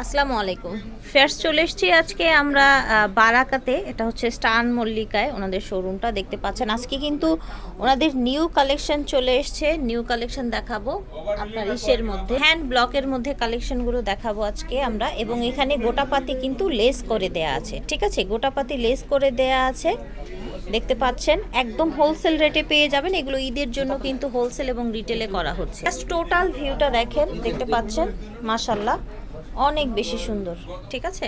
আসসালামু আলাইকুম। ফেয়ার্স চলে এসেছি আজকে আমরা বারাকাতে। এটা হচ্ছে স্টান মল্লিকায়, ওনাদের শোরুমটা দেখতে পাচ্ছেন। আজকে কিন্তু ওনাদের নিউ কালেকশন চলে এসছে। নিউ কালেকশন দেখাবো আপনার ইসের মধ্যে। হ্যান্ড ব্লকের মধ্যে কালেকশনগুলো দেখাবো আজকে আমরা। এবং এখানে গোটাপাতি কিন্তু লেস করে দেয়া আছে। ঠিক আছে? গোটাপাতি লেস করে দেয়া আছে। দেখতে পাচ্ছেন? একদম হোলসেল রেটে পেয়ে যাবেন। এগুলো ঈদের জন্য কিন্তু হোলসেল এবং রিটেলে করা হচ্ছে। টোটাল ভিউটা দেখেন। দেখতে পাচ্ছেন? মাশাল্লাহ অনেক বেশি সুন্দর। ঠিক আছে?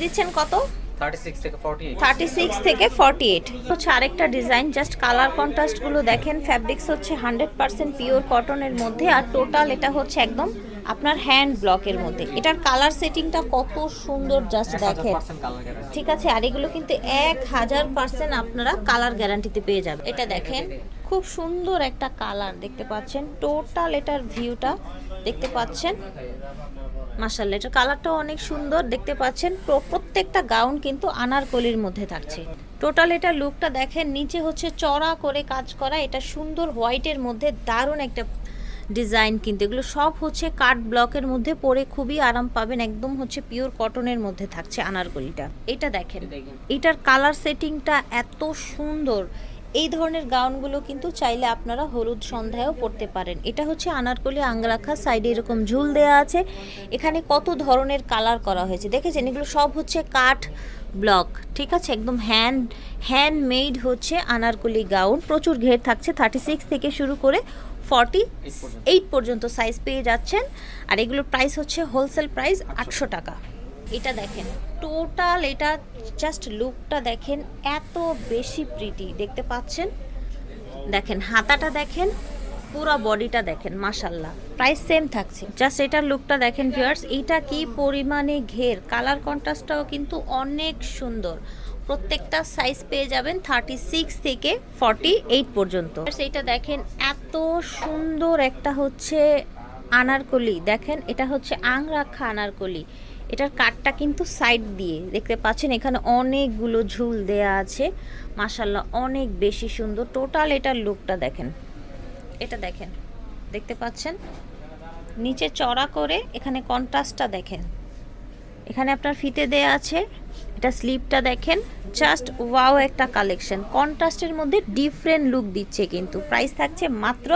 দিচ্ছেন কত? থার্টি সিক্স থেকে ফর্টি এইট থার্টি সিক্স থেকে ফর্টি এইট হচ্ছে আরেকটা ডিজাইন জাস্ট কালার কন্ট্রাস্টগুলো দেখেন। ফ্যাব্রিক্স হচ্ছে হান্ড্রেড পার্সেন্ট পিওর কটনের মধ্যে। আর টোটাল এটা হচ্ছে একদম আপনার হ্যান্ড ব্লকের মধ্যে। এটার কালার সেটিংটা কত সুন্দর জাস্ট দেখেন। ঠিক আছে আর এগুলো কিন্তু এক হাজার পার্সেন্ট আপনারা কালার গ্যারান্টিতে পেয়ে যাবেন। এটা দেখেন খুব সুন্দর একটা কালার দেখতে পাচ্ছেন। টোটাল এটার ভিউটা দেখতে পাচ্ছেন। মাসাল্লাহ এটার কালারটাও অনেক সুন্দর দেখতে পাচ্ছেন। প্রত্যেকটা গাউন কিন্তু আনারকলির মধ্যে থাকছে। টোটাল এটা লুকটা দেখেন নিচে হচ্ছে চড়া করে কাজ করা। এটা সুন্দর হোয়াইটের মধ্যে দারুণ একটা ডিজাইন কিন্তু এগুলো সব হচ্ছে কাট ব্লকের মধ্যে পরে খুবই আরাম পাবেন। একদম হচ্ছে পিওর কটনের মধ্যে থাকছে আনারকলিটা। এটা দেখেন এটার কালার সেটিংটা এত সুন্দর। এই ধরনের গাউনগুলো কিন্তু চাইলে আপনারা হলুদ সন্ধ্যায়ও পরতে পারেন। এটা হচ্ছে আনারকলি আংরাখা সাইডে এরকম ঝুল দেয়া আছে। এখানে কত ধরনের কালার করা হয়েছে। দেখেছেন? এগুলো সব হচ্ছে কাঠ ব্লক ঠিক আছে? একদম হ্যান্ড হ্যান্ডমেড হচ্ছে আনারকলি গাউন। প্রচুর ঘের থাকছে থার্টি সিক্স থেকে শুরু করে ফর্টি এইট পর্যন্ত সাইজ পেয়ে যাচ্ছেন। আর এগুলোর প্রাইস হচ্ছে হোলসেল প্রাইস আটশো। টাকা। এটা দেখেন টোটাল এটা জাস্ট লুকটা দেখেন এত বেশি প্রিটি দেখতে পাচ্ছেন? দেখেন হাতাটা দেখেন পুরো বডিটা দেখেন মাশাল্লাহ প্রাইস সেম থাকছে জাস্ট এটার লুকটা দেখেন ভিউয়ার্স এটা কি পরিমাণে ঘের? কালার কন্ট্রাস্টটাও কিন্তু অনেক সুন্দর। প্রত্যেকটা সাইজ পেয়ে যাবেন থার্টি সিক্স থেকে ফর্টি এইট পর্যন্ত এইটা দেখেন, এত সুন্দর একটা হচ্ছে আনারকলি। দেখেন, এটা হচ্ছে আংরাখা আনারকলি। এটার কাঠটা কিন্তু সাইড দিয়ে। দেখতে পাচ্ছেন, এখানে অনেকগুলো ঝুল দেয়া আছে। মাসাল্লাহ অনেক বেশি সুন্দর। টোটাল এটার লুকটা দেখেন। এটা দেখেন, দেখতে পাচ্ছেন? নিচে চড়া করে এখানে কন্ট্রাস্টটা দেখেন। এখানে আপনার ফিতে দেয়া আছে। এটা স্লিপটা দেখেন জাস্ট ওয়াও একটা কালেকশন কন্ট্রাস্টের মধ্যে ডিফারেন্ট লুক দিচ্ছে কিন্তু। প্রাইস থাকছে মাত্র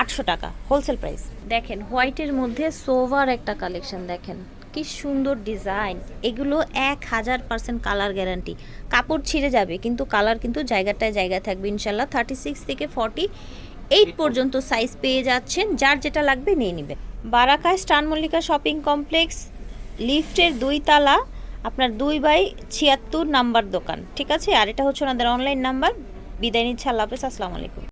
আটশো টাকা হোলসেল প্রাইস দেখেন হোয়াইটের মধ্যে সোভার একটা কালেকশন দেখেন। কি সুন্দর ডিজাইন এগুলো এক হাজার পার্সেন্ট কালার গ্যারান্টি কাপড় ছিঁড়ে যাবে, কিন্তু কালার কিন্তু জায়গাটায় জায়গায় থাকবে, ইনশাল্লাহ। থার্টি সিক্স থেকে ফর্টি এইট পর্যন্ত সাইজ পেয়ে যাচ্ছেন। যার যেটা লাগবে নিয়ে নেবেন। বারাকায় স্টান মল্লিকা শপিং কমপ্লেক্স লিফটের দুই তালা আপনার দুই বাই ছিয়াত্তর নাম্বার দোকান, ঠিক আছে? আর এটা হচ্ছে ওনাদের অনলাইন নাম্বার বিদায় নিচ্ছে, আল্লাহ হাফেজ, আসসালামু আলাইকুম।